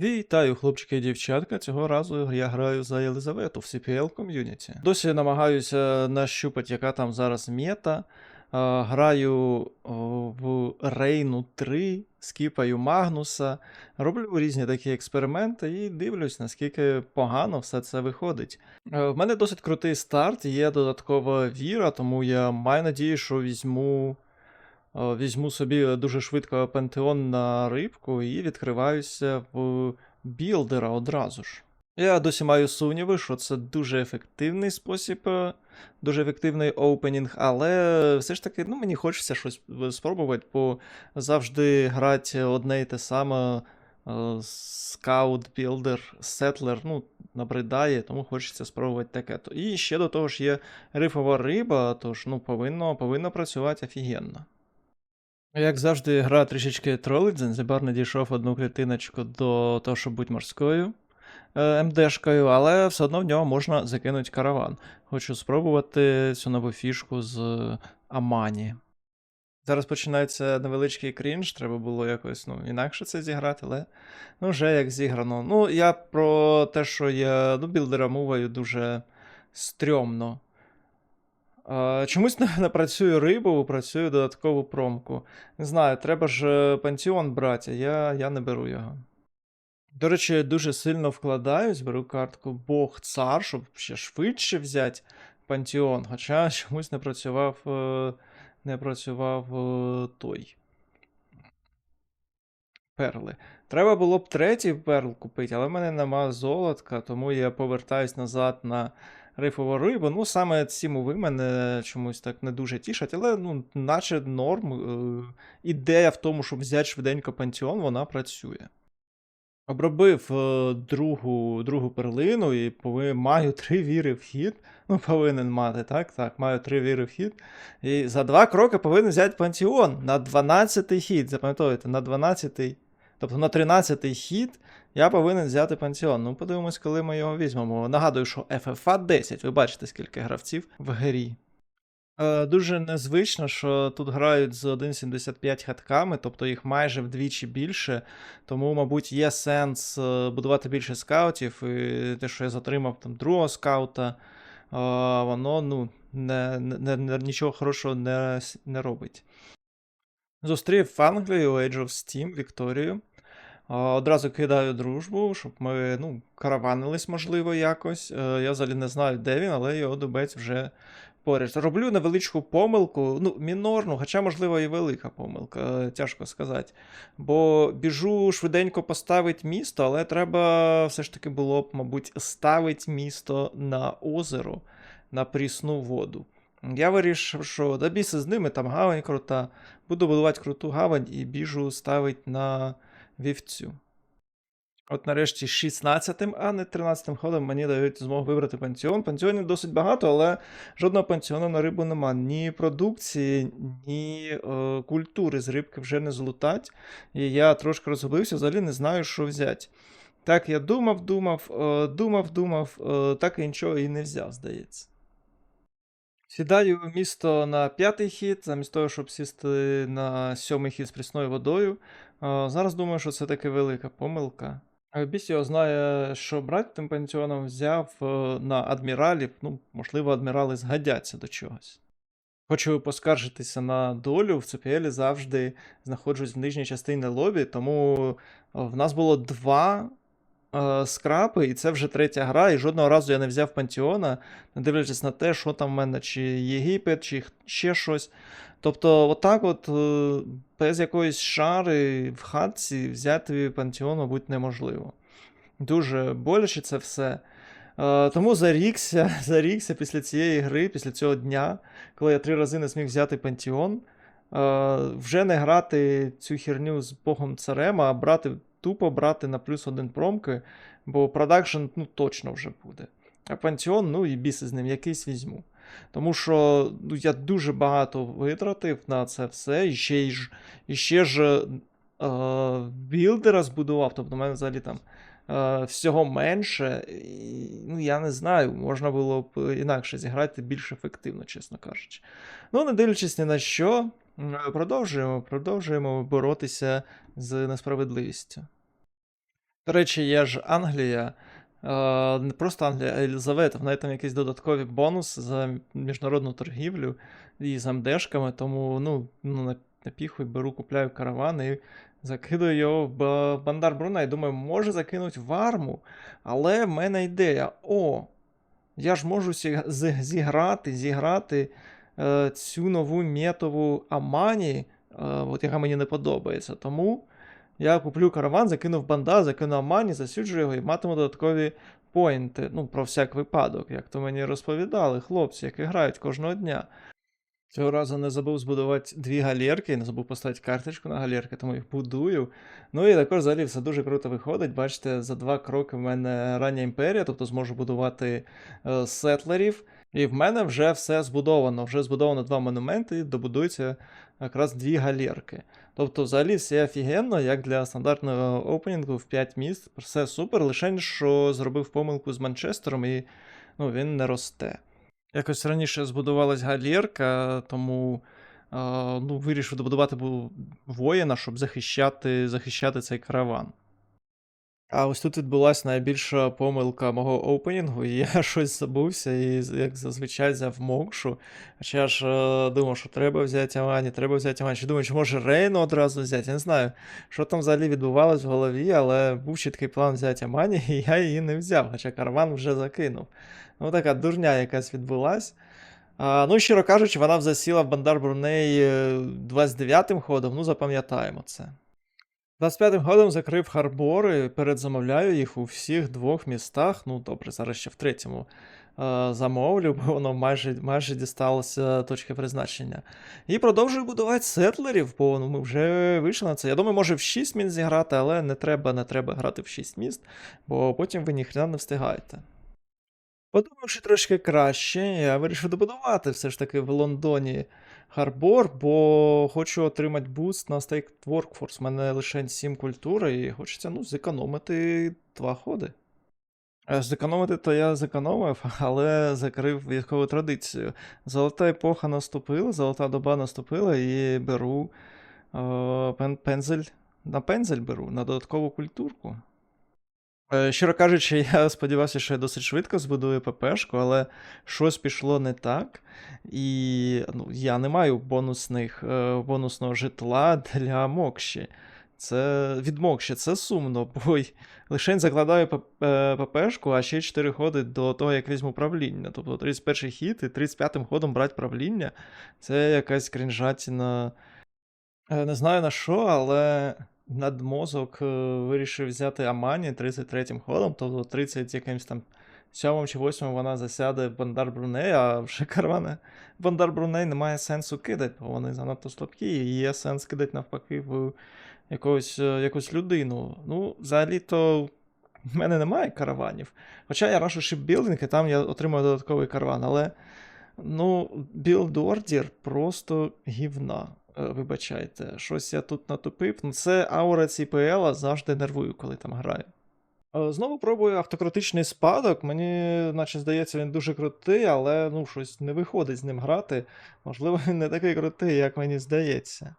Вітаю, хлопчики і дівчатка. Цього разу я граю за Єлизавету в CPL ком'юніті. Досі намагаюся нащупати, яка там зараз мета. Граю в Рейну 3, скіпаю Магнуса, роблю різні такі експерименти і дивлюсь, наскільки погано все це виходить. Е, В мене досить крутий старт, є додаткова віра, тому я маю надію, що візьму Візьму собі дуже швидко пантеон на рибку і відкриваюся в білдера одразу ж. Я досі маю сумніви, що це дуже ефективний спосіб, е, дуже ефективний опенінг, але все ж таки ну, мені хочеться щось е, спробувати, бо завжди грати одне і те саме скаут, білдер, сетлер, ну, набридає, тому хочеться спробувати таке. І ще до того ж є рифова риба, тож ну, повинно, повинно працювати офігенно. Як завжди, гра трішечки тролить, Занзибар не дійшов одну клітиночку до того, щоб бути морською е, МДшкою, але все одно в нього можна закинути караван. Хочу спробувати цю нову фішку з Амані. Зараз починається невеличкий крінж, треба було якось ну, інакше це зіграти, але ну, вже як зіграно. Ну, я про те, що я ну, білдера муваю дуже стрьомно. Чомусь не, працюю рибу, працюю додаткову промку. Не знаю, треба ж е, пантеон брати, я, я не беру його. До речі, дуже сильно вкладаюсь, беру картку Бог цар, щоб ще швидше взяти пантеон, хоча чомусь не працював, е, не працював е, той. Перли. Треба було б третій перл купити, але в мене нема золотка, тому я повертаюсь назад на рифову рибу. Ну, саме ці мови мене чомусь так не дуже тішать, але ну, наче норм. Е, Ідея в тому, щоб взяти швиденько пантеон, вона працює. Обробив е, другу, другу перлину і пови, маю три віри в хід. Ну, повинен мати, так? Так, маю три віри в хід. І за два кроки повинен взяти пантеон на 12-й хід. Запам'ятовуйте, на 12-й. Тобто на 13-й хід я повинен взяти пантеон. Ну, подивимось, коли ми його візьмемо. Нагадую, що FFA 10. Ви бачите, скільки гравців в грі. Е, дуже незвично, що тут грають з 1.75 хатками, тобто їх майже вдвічі більше. Тому, мабуть, є сенс е, будувати більше скаутів. І те, що я затримав там другого скаута, е, воно ну, не, не, не, нічого хорошого не, не робить. Зустрів у Age of Steam Вікторію. Одразу кидаю дружбу, щоб ми ну, караванились, можливо, якось. Е, Я взагалі не знаю, де він, але його дубець вже поряд. Роблю невеличку помилку, ну, мінорну, хоча, можливо, і велика помилка, е, тяжко сказати. Бо біжу швиденько поставити місто, але треба все ж таки було б, мабуть, ставити місто на озеро, на прісну воду. Я вирішив, що да біси з ними, там гавань крута. Буду будувати круту гавань і біжу ставить на вівцю. От нарешті 16-м, а не 13-м ходом мені дають змогу вибрати пансіон. Пансіонів досить багато, але жодного пансіону на рибу нема. Ні продукції, ні е, культури з рибки вже не злутать. І я трошки розгубився, взагалі не знаю, що взяти. Так, я думав, думав, е, думав, думав, е, так і нічого і не взяв, здається. Сідаю в місто на п'ятий хід, замість того, щоб сісти на сьомий хід з прісною водою. Зараз думаю, що це таки велика помилка. А Біс його знає, що брати тим пансіоном взяв е, на адміралів. Ну, можливо, адмірали згодяться до чогось. Хочу поскаржитися на долю. В CPL завжди знаходжусь в нижній частині лобі, тому в нас було два е, скрапи, і це вже третя гра, і жодного разу я не взяв пантеона, не дивлячись на те, що там в мене, чи Єгипет, чи ще щось. Тобто, отак, от, е, без якоїсь шари в хатці взяти пантеон, мабуть, неможливо. Дуже боляче це все. Е, тому зарікся, зарікся після цієї гри, після цього дня, коли я три рази не зміг взяти пантеон. Е, вже не грати цю херню з Богом царем, а брати тупо брати на плюс один промки, бо продакшн ну, точно вже буде. А пантеон, ну і біси з ним якийсь візьму. Тому що ну, я дуже багато витратив на це все, і ще, ж, і ще ж е, білдера збудував. Тобто, в мене взагалі там е, всього менше. Ну, я не знаю, можна було б інакше зіграти більш ефективно, чесно кажучи. Ну, не дивлячись ні на що, продовжуємо, продовжуємо боротися з несправедливістю. До речі, є ж Англія, е, не просто Англія, а Єлизавета. В неї там якийсь додаткові бонус за міжнародну торгівлю і з МДшками, тому ну, ну на, на беру, купляю караван і закидую його в Ба- Бандар Бруней. Думаю, може закинуть в арму, але в мене ідея. О, я ж можу зіграти, зіграти е, цю нову метову Амані, е, от яка мені не подобається. Тому я куплю караван, закину в банда, закину Амані, засюджу його і матиму додаткові поінти. Ну, про всяк випадок, як то мені розповідали хлопці, які грають кожного дня. Цього разу не забув збудувати дві галерки, не забув поставити карточку на галерки, тому їх будую. Ну і також взагалі все дуже круто виходить. Бачите, за два кроки в мене рання імперія, тобто зможу будувати е, сетлерів. І в мене вже все збудовано. Вже збудовано два монументи, і добудуються якраз дві галерки. Тобто, взагалі все офігенно, як для стандартного опенінгу в 5 міст. Все супер, лише що зробив помилку з Манчестером і ну, він не росте. Якось раніше збудувалась галєрка, тому е, ну, вирішив добудувати воїна, щоб захищати, захищати цей караван. А ось тут відбулася найбільша помилка мого опенінгу, і я щось забувся, і як зазвичай взяв Мокшу. Хоча ж е, думав, що треба взяти Амані, треба взяти Амані. Чи думаю, чи може Рейну одразу взяти? Я не знаю, що там взагалі відбувалось в голові, але був чіткий план взяти Амані, і я її не взяв, хоча караван вже закинув. Ну, така дурня якась відбулась. А, ну, щиро кажучи, вона засіла в Бандар Бруней е, 29-м ходом, ну запам'ятаємо це. 25-м ходом закрив харбори, передзамовляю їх у всіх двох містах. Ну, добре, зараз ще в третьому е, замовлю, бо воно майже, майже дісталося точки призначення. І продовжую будувати сетлерів, бо ну, ми вже вийшли на це. Я думаю, може в 6 міст зіграти, але не треба, не треба грати в 6 міст, бо потім ви ніхрена не встигаєте. Подумавши трошки краще, я вирішив добудувати все ж таки в Лондоні Харбор, бо хочу отримати буст на Staked Workforce. У мене лише 7 культури, і хочеться ну, зекономити два ходи. Е, Зекономити то я зекономив, але закрив військову традицію. Золота епоха наступила, золота доба наступила і беру е, пензель. На пензель беру, на додаткову культурку. Е, Щиро кажучи, я сподівався, що я досить швидко збудую ППшку, але щось пішло не так. І ну, я не маю бонусних, е, бонусного житла для Мокші. Це від Мокші, це сумно, бо й лише закладаю е, ППшку, а ще 4 ходи до того, як візьму правління. Тобто 31 хід і 35-м ходом брати правління. Це якась крінжатіна. Не знаю на що, але надмозок е, вирішив взяти Амані 33-м ходом, тобто 30 якимсь там 7 чи 8 вона засяде Бандар Бруней, а вже карвани Бандар Бруней немає сенсу кидати, бо вони занадто слабкі, і є сенс кидати навпаки в якогось, е, якусь людину. Ну, взагалі-то в мене немає караванів. Хоча я рашу шипбілдинг, і там я отримую додатковий караван, але ну, білд ордер просто гівна. Е, Вибачайте, щось я тут натупив. Ну, це аура CPL, завжди нервую, коли там граю. Е, Знову пробую автократичний спадок. Мені, наче здається, він дуже крутий, але ну, щось не виходить з ним грати. Можливо, він не такий крутий, як мені здається.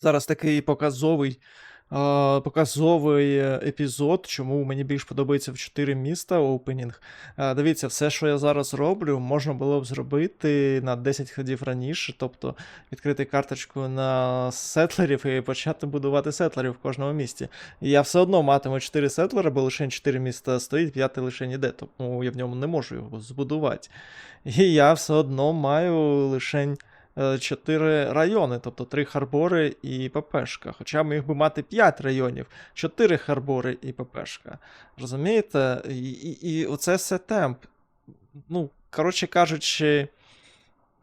Зараз такий показовий, показовий е, епізод, чому мені більш подобається в 4 міста опенінг. Дивіться, все, що я зараз роблю, можна було б зробити на 10 ходів раніше, тобто відкрити карточку на сетлерів і почати будувати сетлерів в кожному місті. Я все одно матиму 4 сетлера, бо лише 4 міста стоїть, п'яте лише ніде, тому я в ньому не можу його збудувати. І я все одно маю лише 4 райони, тобто 3 харбори і ППшка. Хоча міг би мати 5 районів, 4 харбори і ППшка. Розумієте? І, і, і оце все темп. Ну, коротше кажучи,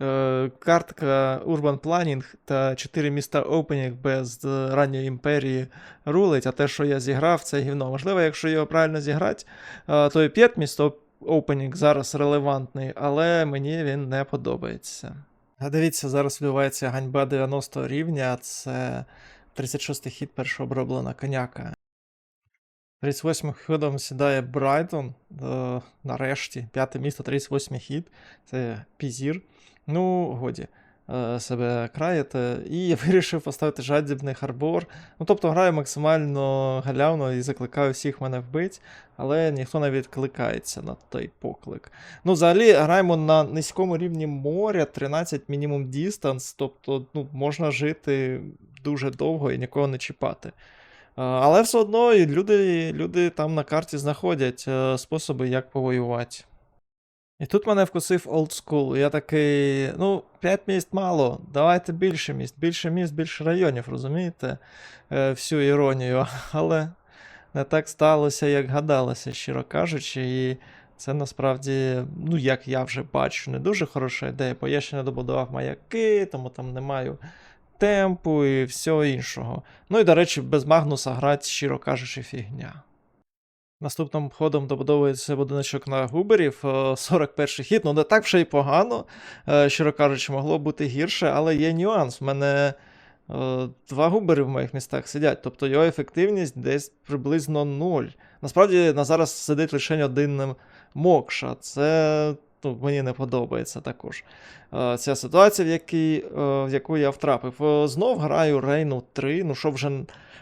е, картка Urban Planning та 4 міста Opening без е, ранньої імперії рулить, а те, що я зіграв, це гівно. Можливо, якщо його правильно зіграти, е, то і 5 місто Opening зараз релевантний, але мені він не подобається. Дивіться, зараз відбувається ганьба 90 рівня, це 36-й хід першого оброблена коняка. 38 хідом сідає Брайтон. Е, нарешті, п'яте місто, 38 хід. Це Пізір. Ну, годі. Е, себе краєте. І я вирішив поставити жадібний харбор. Ну, тобто граю максимально галявно і закликаю всіх мене вбити, але ніхто не відкликається на той поклик. Ну, взагалі, граємо на низькому рівні моря, 13 мінімум дістанс, тобто ну, можна жити дуже довго і нікого не чіпати. Але все одно люди, люди там на карті знаходять е, способи, як повоювати. І тут мене вкусив School. Я такий, ну, 5 міст мало, давайте більше міст, більше міст, більше районів, розумієте? Е, всю іронію. Але не так сталося, як гадалося, щиро кажучи. І це насправді, ну, як я вже бачу, не дуже хороша ідея, бо я ще не добудував маяки, тому там не маю темпу і всього іншого. Ну і, до речі, без Магнуса грати, щиро кажучи, фігня. Наступним ходом добудовується будиночок на губерів. е, 41 хід. Ну, не так вже й погано. е, Щиро кажучи, могло бути гірше, але є нюанс. В мене е, два губери в моїх містах сидять, тобто його ефективність десь приблизно 0. Насправді на зараз сидить лише один Мокша. Це ну, мені не подобається також. Е, Ця ситуація, в, якій, е, в яку я втрапив. Е, Знов граю Рейну 3, ну що вже.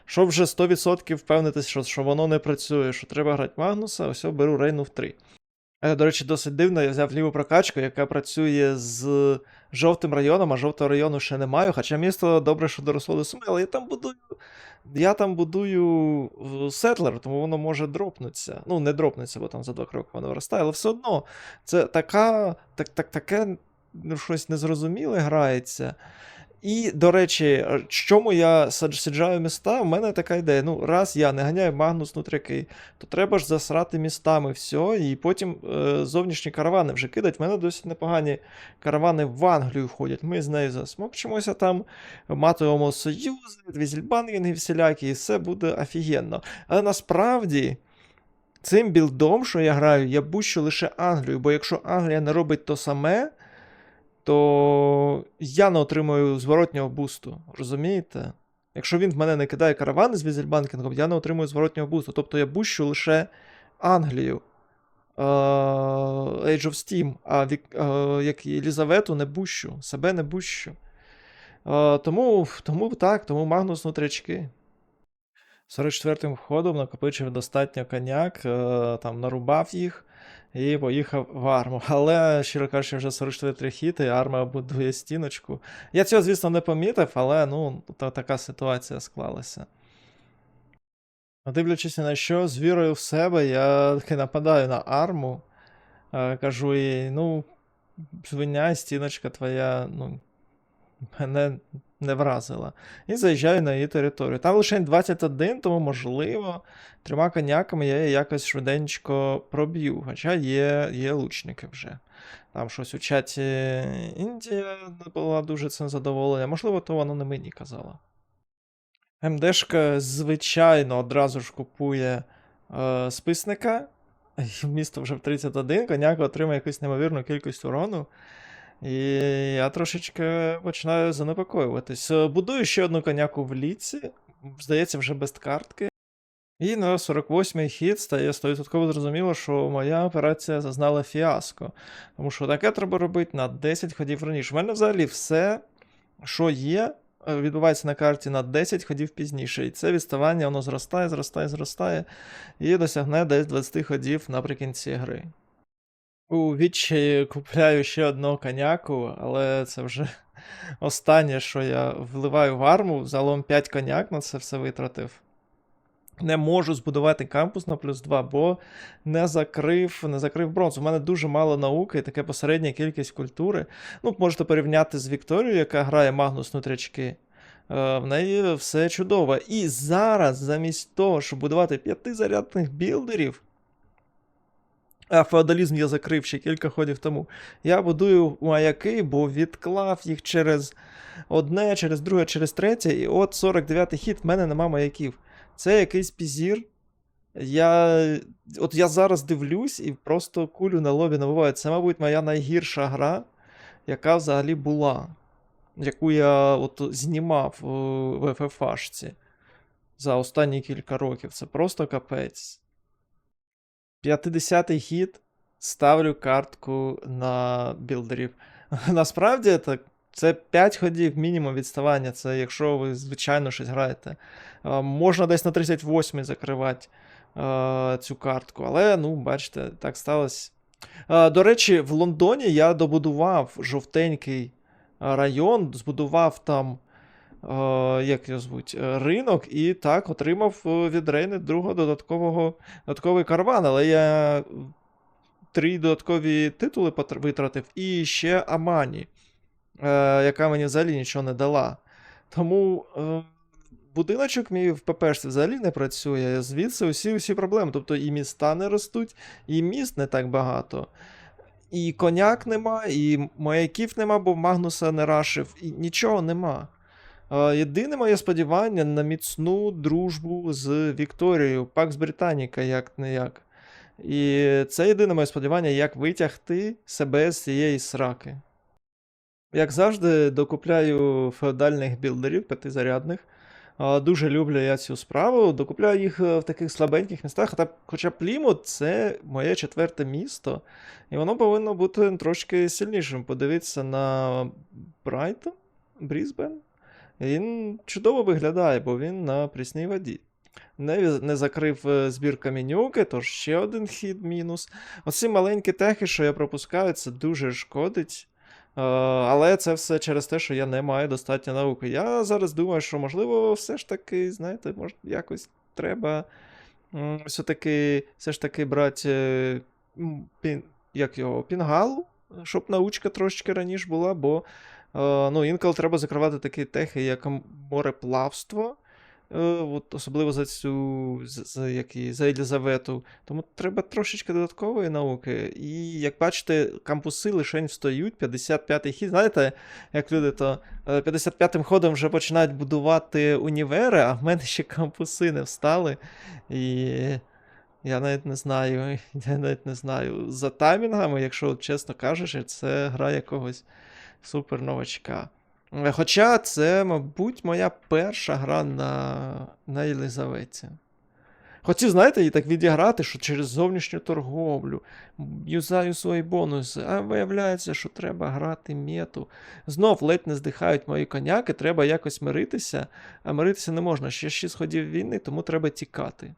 Щоб вже 100% впевнитися, що, що воно не працює, що треба грати Магнуса, ось я беру Рейну в 3. Е, До речі, досить дивно, я взяв ліву прокачку, яка працює з жовтим районом, а жовтого району ще не маю. Хоча місто добре, що доросло до суми, але я там будую. Я там будую сетлер, тому воно може дропнутися. Ну, не дропнеться, бо там за два кроки воно виростає, але все одно це така, так, так, таке ну, щось незрозуміле грається. І, до речі, е, чому я саджаю міста? У мене така ідея. Ну, раз я не ганяю Магнус нутряки, то треба ж засрати містами все, і потім е, зовнішні каравани вже кидать. У мене досить непогані каравани в Англію ходять. Ми з нею засмокчимося там, матуємо союзи, візельбангінги всілякі, і все буде офігенно. Але насправді. Цим білдом, що я граю, я бущу лише Англію, бо якщо Англія не робить то саме, то я не отримую зворотнього бусту. Розумієте? Якщо він в мене не кидає каравани з візельбанкінгом, я не отримую зворотнього бусту. Тобто я бущу лише Англію. е, Age of Steam, а е, як Єлізавету не бущу, себе не бущу. Е, Тому, тому так, тому Магнус нутрячки. 44-м ходом накопичив достатньо коняк, е, там нарубав їх і поїхав в арму. Але, щиро кажучи, вже 44 хіти, арма будує стіночку. Я цього, звісно, не помітив, але ну, та, така ситуація склалася. Дивлячись на що, з вірою в себе, я таки нападаю на арму. е, Кажу їй, ну, свиня, стіночка твоя, ну, мене не вразила. І заїжджаю на її територію. Там лише 21, тому можливо, трьома коняками я її якось швиденько проб'ю. Хоча є, є лучники вже. Там щось у чаті Індія була дуже цим задоволена. Можливо, то вона не мені казала. МДшка, звичайно, одразу ж купує е, списника. Місто вже в 31, коняка отримує якусь неймовірну кількість урону. І я трошечки починаю занепокоюватись. Е, Будую ще одну коняку в ліці, здається, вже без картки. І на 48-й хід стає 100% зрозуміло, що моя операція зазнала фіаско. Тому що таке треба робити на 10 ходів раніше. У мене взагалі все, що є, е, відбувається на карті на 10 ходів пізніше. І це відставання воно зростає, зростає, зростає, і досягне десь 20 ходів наприкінці гри. У відчаї купляю ще одну коняку, але це вже останнє, що я вливаю в арму. Загалом 5 коняк на це все витратив. Не можу збудувати кампус на плюс 2, бо не закрив, не закрив бронзу. У мене дуже мало науки і таке посередня кількість культури. Ну, можете порівняти з Вікторією, яка грає Магнус Нутрячки. Е, В неї все чудово. І зараз, замість того, щоб будувати п'ятизарядних білдерів, феодалізм я закрив ще кілька ходів тому. Я будую маяки, бо відклав їх через одне, через друге, через третє, і от 49-й хід, в мене нема маяків. Це якийсь пізір. Я. От я зараз дивлюсь і просто кулю на лобі набиваю. Це, мабуть, моя найгірша гра, яка взагалі була. Яку я от знімав е, в ФФАшці за останні кілька років. Це просто капець. 50-й хід ставлю картку на білдерів. Насправді, так Це 5 ходів мінімум відставання. Це якщо ви, звичайно, щось граєте. Можна десь на 38 закривати цю картку. Але, ну, бачите, так сталося. До речі, в Лондоні я добудував жовтенький район, збудував там. Е, Як його звуть, е, ринок, і так отримав е, від Рейни другого додаткового додатковий караван, але я три додаткові титули витратив, і ще Амані, яка мені взагалі нічого не дала. Тому будиночок мій в ППшці взагалі не працює. Звідси усі усі проблеми. Тобто і міста не ростуть, і міст не так багато. І коняк нема, і маяків нема, бо Магнуса не рашив, і нічого нема. Єдине моє сподівання на міцну дружбу з Вікторією, Пакс Британіка, як не як. І це єдине моє сподівання, як витягти себе з цієї сраки. Як завжди, докупляю феодальних білдерів п'ятизарядних. Дуже люблю я цю справу. Докупляю їх е, в таких слабеньких містах. Хоча Плімут це моє четверте місто, і воно повинно бути трошки сильнішим. Подивитися на Брайтон, Брізбен. Він чудово виглядає, бо він на прісній воді. Не, не закрив е, збір камінюки, тож ще один хід мінус. Оці маленькі техи, що я пропускаю, це дуже шкодить. Е, але це все через те, що я не маю достатньо науки. Я зараз думаю, що можливо, все ж таки, знаєте, може, якось треба все-таки все ж таки брати е, пін, як його, пінгалу, щоб научка трошечки раніше була, бо ну, інколи треба закривати такі техи, як мореплавство. Е, от особливо за цю за, за, які, за Єлізавету. Тому треба трошечки додаткової науки. І як бачите, кампуси лише встають. 55-й хід. Знаєте, як люди то е, 55-м ходом вже починають будувати універи, а в мене ще кампуси не встали. І я навіть не знаю. Я навіть не знаю. За таймінгами, якщо чесно кажучи, це гра якогось суперновачка. Е, Хоча це, мабуть, моя перша гра на, на Єлизаветі. Хотів, знаєте, її так відіграти, що через зовнішню торговлю юзаю свої бонуси, а виявляється, що треба грати мету. Знов ледь не здихають мої коняки, треба якось миритися, а миритися не можна. Ще 6 ходів війни, тому треба тікати.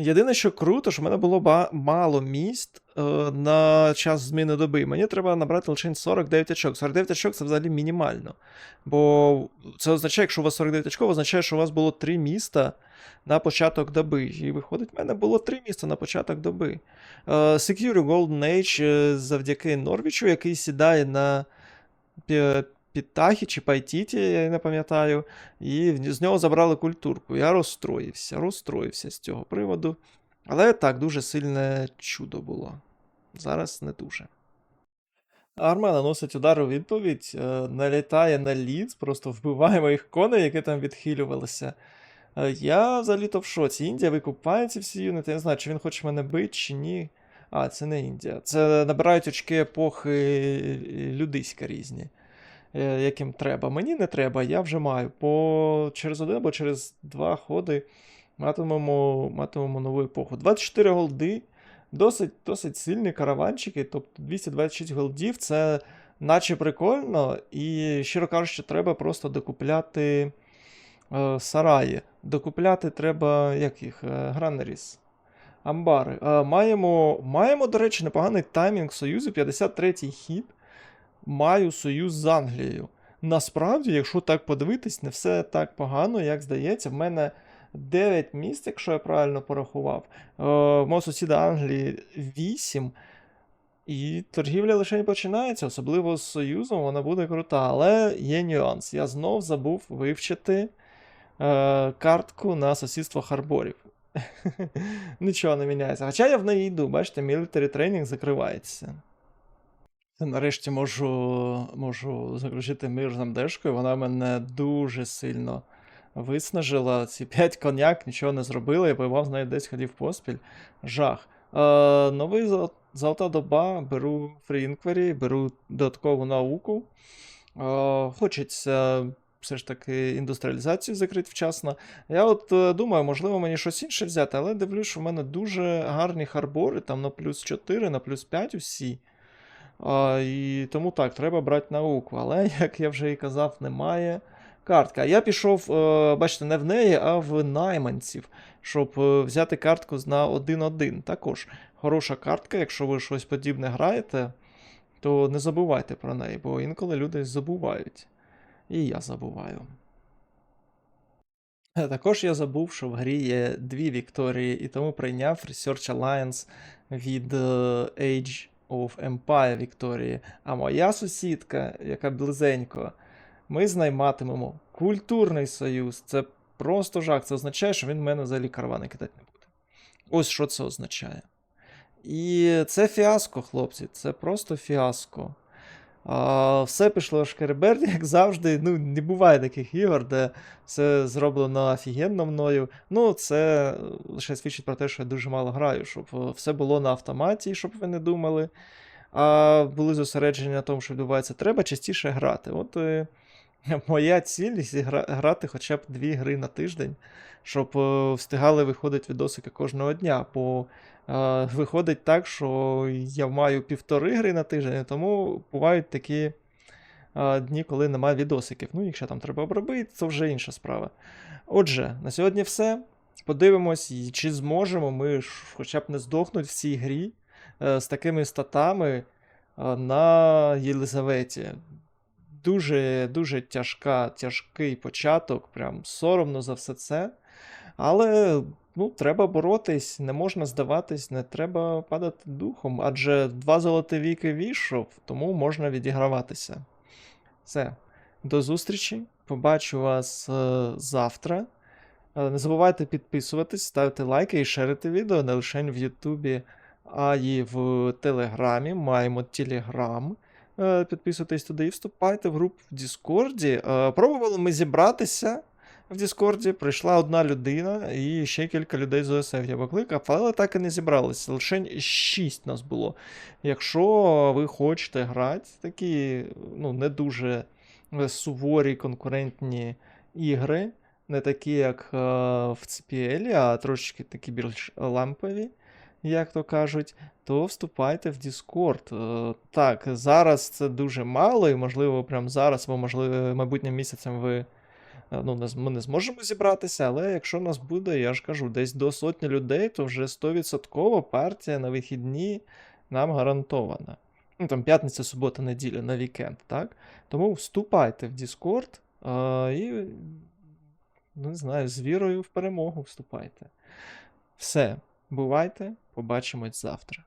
Єдине, що круто, що в мене було мало місць е, на час зміни доби. Мені треба набрати лише 49 очок. 49 очок це взагалі мінімально. Бо це означає, якщо у вас 49 очков, означає, що у вас було 3 міста на початок доби. І виходить, в мене було 3 міста на початок доби. Е, Secure Golden Age е, завдяки Норвічу, який сідає на пі- Підтахі чи Пайтіті, я не пам'ятаю, і з нього забрали культурку. Я розстроївся, розстроївся з цього приводу. Але так, дуже сильне чудо було. Зараз не дуже. Арма наносить удар у відповідь, е, налітає на ліц, просто вбиває моїх коней, які там відхилювалися. Е, Я взагалі-то в шоці. Індія викупає ці всі юнити. Я не знаю, чи він хоче мене бити, чи ні. А, це не Індія. Це набирають очки епохи е, людиська різні яким треба. Мені не треба, я вже маю. По через один або через два ходи матимемо, матимемо нову епоху. 24 голди, досить, досить сильні караванчики, тобто 226 голдів це наче прикольно, і, щиро кажучи, треба просто докупляти е, сараї. Докупляти треба як е, гранеріс. Амбари. Е, маємо, маємо, до речі, непоганий таймінг Союзу, 53-й хід маю союз з Англією. Насправді, якщо так подивитись, не все так погано, як здається. В мене 9 місць, якщо я правильно порахував. Е, мого сусіда Англії 8. І торгівля лише не починається, особливо з Союзом, вона буде крута. Але є нюанс. Я знов забув вивчити е, картку на сусідство Харборів. Нічого не міняється. Хоча я в неї йду, бачите, мілітарі тренінг закривається. Нарешті можу, можу заключити мир з Намдешкою. Вона мене дуже сильно виснажила. Ці 5 коняк нічого не зробили. Я воював з нею 10 ходів поспіль. Жах. Е, новий золота доба, беру Inquiry, беру додаткову науку. Е, хочеться все ж таки індустріалізацію закрити вчасно. Я от е, думаю, можливо, мені щось інше взяти, але дивлюсь, що в мене дуже гарні харбори, там на плюс 4, на плюс 5 усі. А, і тому так, треба брати науку. Але, як я вже і казав, немає картки. А я пішов, е, бачите, не в неї, а в найманців, щоб е, взяти картку на 1-1. Також хороша картка, якщо ви щось подібне граєте, то не забувайте про неї, бо інколи люди забувають. І я забуваю. Е, Також я забув, що в грі є дві Вікторії, і тому прийняв Research Alliance від Age of Empire Вікторії. А моя сусідка, яка близенько, ми знайматимемо культурний союз. Це просто жах. Це означає, що він в мене взагалі каравани кидати не буде. Ось що це означає. І це фіаско, хлопці. Це просто фіаско. А, все пішло шкереберді, як завжди. Ну, не буває таких ігор, де все зроблено офігенно мною. Ну, це лише свідчить про те, що я дуже мало граю, щоб е, все було на автоматі, щоб ви не думали. А були зосереджені на тому, що відбувається. Треба частіше грати. От е, моя ціль зігра- грати хоча б дві гри на тиждень, щоб е, встигали виходити відосики кожного дня. Бо е, виходить так, що я маю півтори гри на тиждень, тому бувають такі е, дні, коли немає відосиків. Ну, якщо там треба обробити, це вже інша справа. Отже, на сьогодні все. Подивимось, чи зможемо ми хоча б не здохнути в цій грі з такими статами на Єлизаветі. Дуже, дуже тяжка, тяжкий початок, прям соромно за все це. Але ну, треба боротись, не можна здаватись, не треба падати духом, адже два золоті віки війшов, тому можна відіграватися. Все. До зустрічі. Побачу вас е, завтра. Е, Не забувайте підписуватись, ставити лайки і шерити відео не лише в Ютубі, а й в Телеграмі. Маємо Телеграм. Е, Підписуйтесь туди і вступайте в групу в Діскорді. Е, Пробували ми зібратися в Діскорді. Прийшла одна людина і ще кілька людей з ОСФ я покликав, але так і не зібралися. Лише 6 нас було. Якщо ви хочете грати такі, ну, не дуже е, суворі конкурентні ігри, не такі, як в CPL, а трошечки такі більш лампові, як то кажуть, то вступайте в Discord. Е, Так, зараз це дуже мало, і можливо, прямо зараз, або можливо, майбутнім місяцем ви. е, Ну, ми не зможемо зібратися, але якщо нас буде, я ж кажу, десь до сотні людей, то вже 100% партія на вихідні нам гарантована. Ну, там п'ятниця, субота, неділя на вікенд, так? Тому вступайте в Discord е, і, ну, не знаю, з вірою в перемогу вступайте. Все, бувайте, побачимось завтра.